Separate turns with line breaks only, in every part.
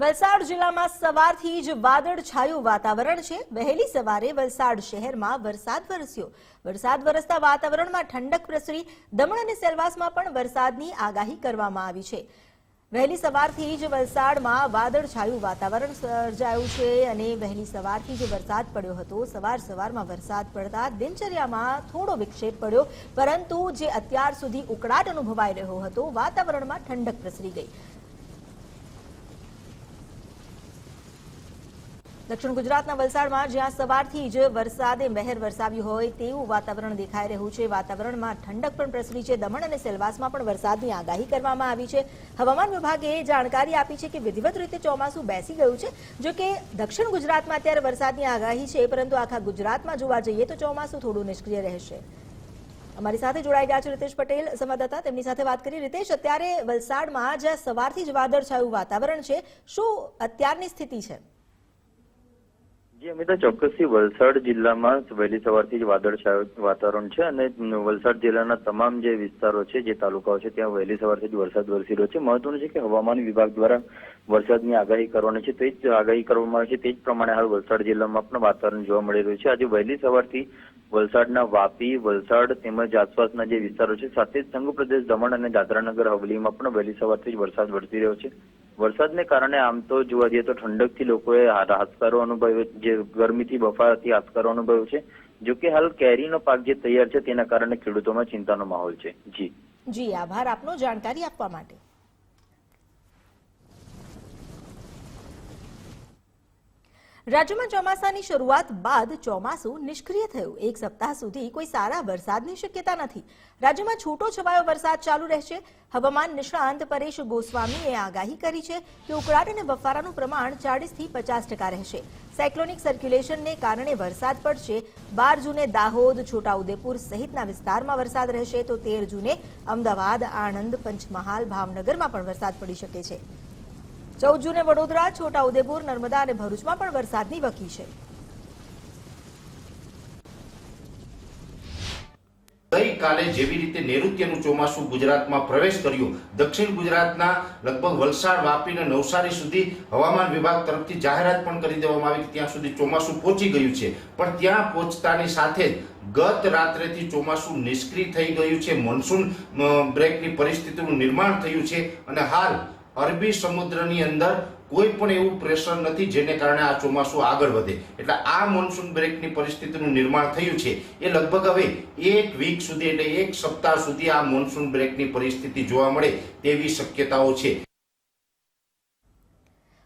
વલસાડ જિલ્લામાં સવારથી જ વાદળ છાયું વાતાવરણ છે. વહેલી સવારે વલસાડ શહેરમાં વરસાદ વરસ્યો. વરસાદ વરસતા વાતાવરણમાં ઠંડક પ્રસરી. દમણ અને સેલવાસમાં પણ વરસાદની આગાહી કરવામાં આવી છે. વહેલી સવારથી જ વલસાડમાં વાદળછાયું વાતાવરણ સર્જાયું છે અને વહેલી સવારથી જ વરસાદ પડ્યો હતો. સવાર સવારમાં વરસાદ પડતા દિનચર્યામાં થોડો વિક્ષેપ પડ્યો, પરંતુ જે અત્યાર સુધી ઉકળાટ અનુભવાઈ રહ્યો હતો, વાતાવરણમાં ઠંડક પ્રસરી ગઈ. દક્ષિણ ગુજરાતના વલસાડમાં જ્યાં સવારથી જ વરસાદે મહેર વરસાવ્યું હોય તેવું વાતાવરણ દેખાઈ રહ્યું છે. વાતાવરણમાં ઠંડક પણ પ્રસરી છે. દમણ અને સેલવાસમાં પણ વરસાદની આગાહી કરવામાં આવી છે. હવામાન વિભાગે જાણકારી આપી છે કે વિધિવત રીતે ચોમાસું બેસી ગયું છે. જો કે દક્ષિણ ગુજરાતમાં અત્યારે વરસાદની આગાહી છે, પરંતુ આખા ગુજરાતમાં જોવા જઈએ તો ચોમાસું થોડું નિષ્ક્રિય રહેશે. અમારી સાથે જોડાઈ ગયા છે રીતેશ પટેલ, સંવાદદાતા. તેમની સાથે વાત કરી. રીતેશ, અત્યારે વલસાડમાં જ્યાં સવારથી જ વાદળછાયું વાતાવરણ છે, શું અત્યારની સ્થિતિ છે?
જી, અમિતા, ચોક્કસથી વલસાડ જિલ્લામાં વહેલી સવારથી જ વાદળછાયું વાતાવરણ છે અને વલસાડ જિલ્લાના તમામ જે વિસ્તારો છે, જે તાલુકાઓ છે, ત્યાં વહેલી સવારથી જ વરસાદ વરસી રહ્યો છે. મહત્વનું છે કે હવામાન વિભાગ દ્વારા વરસાદની આગાહી કરવાની છે. તે જ આગાહી કરવામાં આવી છે. તે જ પ્રમાણે હાલ વલસાડ જિલ્લામાં પણ વાતાવરણ જોવા મળી રહ્યું છે. આજે વહેલી સવારથી વલસાડના વાપી, વલસાડ તેમજ આસપાસના જે વિસ્તારો છે, સાથે સંઘ પ્રદેશ દમણ અને દાદરાનગર હવેલીમાં પણ વહેલી સવારથી જ વરસાદ વરસી રહ્યો છે. વરસાદને કારણે આમ તો જોવા જઈએ તો ઠંડકથી લોકોએ હાશકારો અનુભવ્યો જે ગરમીથી બફાથી હાશકારો અનુભવ્યો છે. જો કે હાલ કેરીનો પાક જે તૈયાર છે તેના કારણે ખેડૂતોમાં ચિંતાનો માહોલ છે. જી.
જી, આભાર આપનો જાણકારી આપવા માટે. રાજ્યમાં ચોમાસાની શરૂઆત બાદ ચોમાસું નિષ્ક્રિય થયું. એક સપ્તાહ સુધી કોઈ સારા વરસાદની શક્યતા નથી. રાજ્યમાં છૂટો છવાયો વરસાદ ચાલુ રહેશે. હવામાન નિષ્ણાંત પરેશ ગોસ્વામીએ આગાહી કરી છે કે ઉકળાટ અને બફારાનું પ્રમાણ ચાળીસથી પચાસ ટકા રહેશે. સાયક્લોનિક સર્ક્યુલેશનને કારણે વરસાદ પડશે. બાર જૂને દાહોદ, છોટાઉદેપુર સહિતના વિસ્તારમાં વરસાદ રહેશે તો તેર જૂને અમદાવાદ, આણંદ, પંચમહાલ, ભાવનગરમાં પણ વરસાદ પડી શકે છે. ચૌદ જૂને વડોદરા, છોટાઉદેપુર, નર્મદા અને ભરૂચમાં પણ વરસાદની વકી છે.
ગઈકાલે જેવી રીતે નૈઋત્યનું ચોમાસું ગુજરાતમાં પ્રવેશ કર્યું, દક્ષિણ ગુજરાતના લગભગ વલસાડ, વાપી અને નવસારી સુધી હવામાન વિભાગ તરફથી જાહેરાત પણ કરી દેવામાં આવી ત્યાં સુધી ચોમાસું પહોંચી ગયું છે. પણ ત્યાં પહોંચતાની સાથે જ ગત રાત્રેથી ચોમાસું નિષ્ક્રિય થઈ ગયું છે. મોન્સૂન બ્રેકની પરિસ્થિતિનું નિર્માણ થયું છે અને હાલ અરબી સમુદ્રની અંદર કોઈ પણ એવું પ્રેશર નથી જેને કારણે આ ચોમાસું આગળ વધે. એટલે આ મોન્સૂન બ્રેકની પરિસ્થિતિનું નિર્માણ થયું છે. એ લગભગ હવે એક વીક સુધી એટલે એક સપ્તાહ સુધી આ મોન્સૂન બ્રેકની પરિસ્થિતિ જોવા મળે તેવી શક્યતાઓ છે.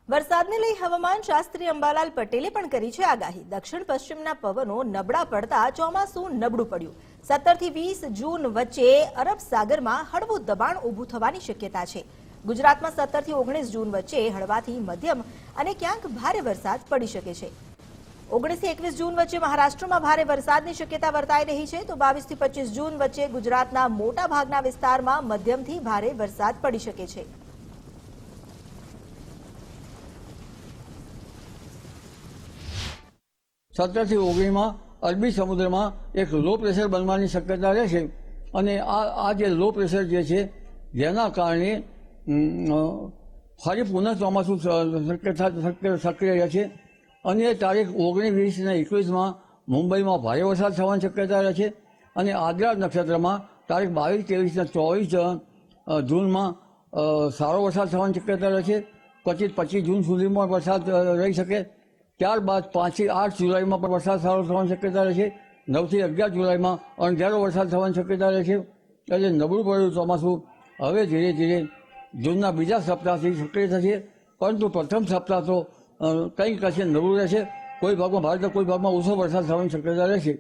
વરસાદને લઈ હવામાન શાસ્ત્રી અંબાલાલ પટેલે પણ કરી છે આગાહી. દક્ષિણ પશ્ચિમના પવનો નબળા પડતા ચોમાસું નબળું પડ્યું. સત્તરથી વીસ જૂન વચ્ચે અરબ સાગરમાં હળવું દબાણ ઊભું થવાની શક્યતા છે. ગુજરાતમાં સત્તરથી ઓગણીસ જૂન વચ્ચે હળવાથી મધ્યમ અને ક્યાંક ભારે વરસાદ પડી શકે છે. ઓગણીસથી એકવીસ જૂન વચ્ચે મહારાષ્ટ્રમાં ભારે વરસાદની શક્યતા વર્તાઈ રહી છે, તો બાવીસથી પચીસ જૂન વચ્ચે ગુજરાતના મોટા ભાગના વિસ્તારમાં મધ્યમથી ભારે વરસાદ પડી શકે છે.
સત્તરથી ઓગણીસમાં અરબી સમુદ્રમાં એક લો પ્રેશર બનવાની શક્યતા રહેશે અને આ આ જે લો પ્રેશર જે છે, જેના કારણે ફરી પુનઃ ચોમાસું સક્રિય રહે છે. અને તારીખ ઓગણીસ, વીસ અને એકવીસમાં મુંબઈમાં ભારે વરસાદ થવાની શક્યતા રહે છે. અને આદ્રા નક્ષત્રમાં તારીખ બાવીસ, ત્રેવીસ અને ચોવીસ જૂનમાં સારો વરસાદ થવાની શક્યતા રહે છે. પછી પચીસ જૂન સુધીમાં વરસાદ રહી શકે. ત્યારબાદ પાંચથી આઠ જુલાઈમાં પણ વરસાદ સારો થવાની શક્યતા રહે છે. નવથી અગિયાર જુલાઈમાં અણધારો વરસાદ થવાની શક્યતા રહે છે. એટલે નબળું પડેલું ચોમાસું. હવે ધીરે ધીરે જૂનના બીજા સપ્તાહથી સક્રિય થશે. પરંતુ પ્રથમ સપ્તાહ તો કંઈક કશે નવું રહેશે. કોઈ ભાગમાં, ભારતના કોઈ ભાગમાં ઓછો વરસાદ થવાની શક્યતા રહેશે.